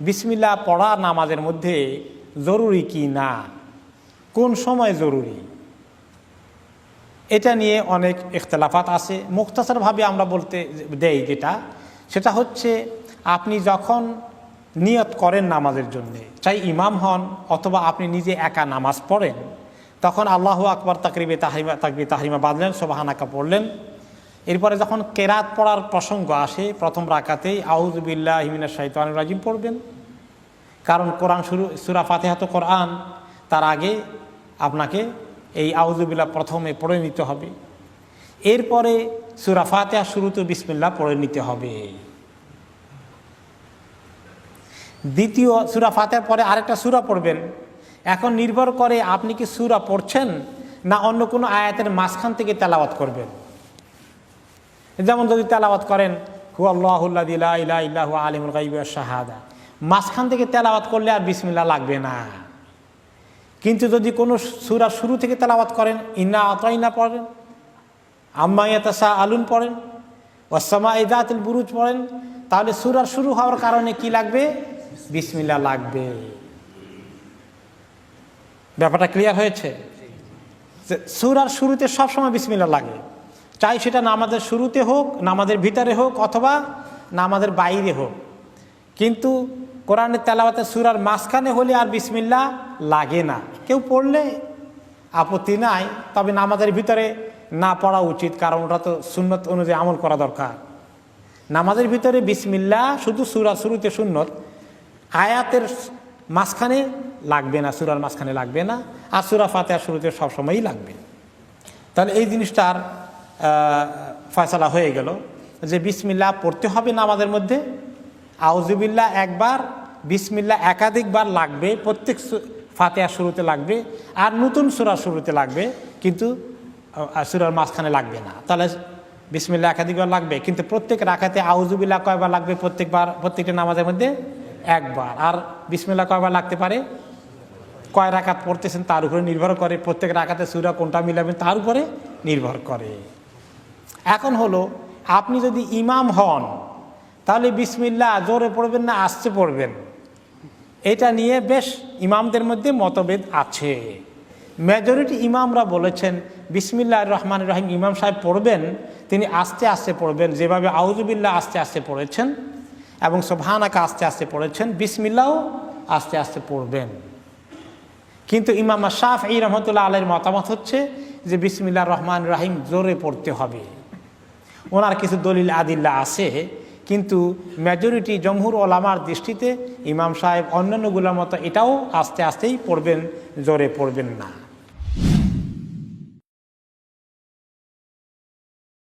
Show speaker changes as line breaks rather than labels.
বিসমিল্লা পড়া নামাজের মধ্যে জরুরি কি না? কোন সময় জরুরি? এটা নিয়ে অনেক ইখতলাফাত আছে। মুক্তাসারভাবে আমরা বলতে দেই যেটা, সেটা হচ্ছে আপনি যখন নিয়ত করেন নামাজের জন্যে, চাই ইমাম হন অথবা আপনি নিজে একা নামাজ পড়েন, তখন আল্লাহ আকবর তাকরিবে তাহিমা তাকবি তাহরিমা বাঁধলেন, সোবাহানাকা পড়লেন এরপরে যখন কেরাত পড়ার প্রসঙ্গ আসে, প্রথম রাকাতেই আউজবিল্লাহ হিমিনা শাহিতান রাজিম পড়বেন। কারণ কোরআন শুরু, সুরা ফাতেহা তো কোরআন, তার আগে আপনাকে এই আউজুবিল্লা প্রথমে পড়ে নিতে হবে। এরপরে সুরা ফাতেহা শুরুতে বিসমিল্লা পড়ে নিতে হবে। দ্বিতীয় সুরা ফাতেহার পরে আরেকটা সুরা পড়বেন। এখন নির্ভর করে আপনি কি সুরা পড়ছেন না অন্য কোনো আয়াতের মাঝখান থেকে তেলাওয়াত করবেন। যেমন যদি তেলাওয়াত করেন হু আল্লাহুল্লাহ ইলা আলিমুল গাইব শাহাদা। মাঝখান থেকে তেলাওয়াত করলে আর বিসমিল্লা লাগবে না। কিন্তু যদি কোনো সুরা শুরু থেকে তেলাওয়াত করেন, ইন্না আতইনা পড়েন, আম্মা ইয়াতাসা আলুন পড়েন ওয়াসামা ইদাতুল বুরুজ পড়েন, তাহলে সুরার শুরু হওয়ার কারণে কি লাগবে? বিসমিল্লা লাগবে। ব্যাপারটা ক্লিয়ার হয়েছে? সুরার শুরুতে সবসময় বিসমিল্লা লাগে। চাই সেটা নামাজের শুরুতে হোক, নামাজের ভিতরে হোক অথবা নামাজের বাইরে হোক। কিন্তু কোরআনের তেলাওয়াতে সুরার মাঝখানে হলে আর বিসমিল্লা লাগে না। কেউ পড়লে আপত্তি নাই, তবে নামাজের ভিতরে না পড়া উচিত, কারণ ওটা তো সুন্নত অনুযায়ী আমল করা দরকার। নামাজের ভিতরে বিসমিল্লা শুধু সুরা শুরুতে সুন্নত, আয়াতের মাঝখানে লাগবে না, সুরার মাঝখানে লাগবে না, আর সুরা ফাতেহা শুরুতে সবসময়ই লাগবে। তাহলে এই জিনিসটার ফয়সলা হয়ে গেল। যে বিসমিল্লা পড়তে হবে নামাজের মধ্যে আউজুবিল্লা একবার বিসমিল্লা একাধিকবার লাগবে, প্রত্যেক ফাতেহা শুরুতে লাগবে, আর নতুন সুরা শুরুতে লাগবে, কিন্তু সুরার মাঝখানে লাগবে না। তাহলে বিসমিল্লা একাধিকবার লাগবে, কিন্তু প্রত্যেক রাখাতে আউজুবিল্লা কয়বার লাগবে প্রত্যেকবার, প্রত্যেকটা নামাজের মধ্যে? একবার। আর বিসমিল্লা কয়বার লাগতে পারে? কয় রাকাত পড়তেছেন তার উপরে নির্ভর করে, প্রত্যেক রাকাতে সুরা কোনটা মিলাবেন তার উপরে নির্ভর করে। এখন হলো, আপনি যদি ইমাম হন, তাহলে বিসমিল্লা জোরে পড়বেন না, আসতে পড়বেন। এটা নিয়ে বেশ ইমামদের মধ্যে মতভেদ আছে। মেজরিটি ইমামরা বলেছেন বিসমিল্লা রহমান রহিম ইমাম সাহেব পড়বেন, তিনি আস্তে আস্তে পড়বেন, যেভাবে আউজুবিল্লা আস্তে আস্তে পড়েছেন এবং সোভানাকা আস্তে আস্তে পড়েছেন বিসমিল্লাও আস্তে আস্তে পড়বেন। কিন্তু ইমাম শাহ এই রহমতুল্লাহ আলের মতামত হচ্ছে যে বিসমিল্লা রহমান রাহিম জোরে পড়তে হবে। ওনার কিছু দলিল আদিল্লা আছে, কিন্তু মেজরিটি জমহুর ওলামার দৃষ্টিতে ইমাম সাহেব অন্যান্যগুলোর মতো এটাও আস্তে আস্তেই পড়বেন, জোরে পড়বেন না।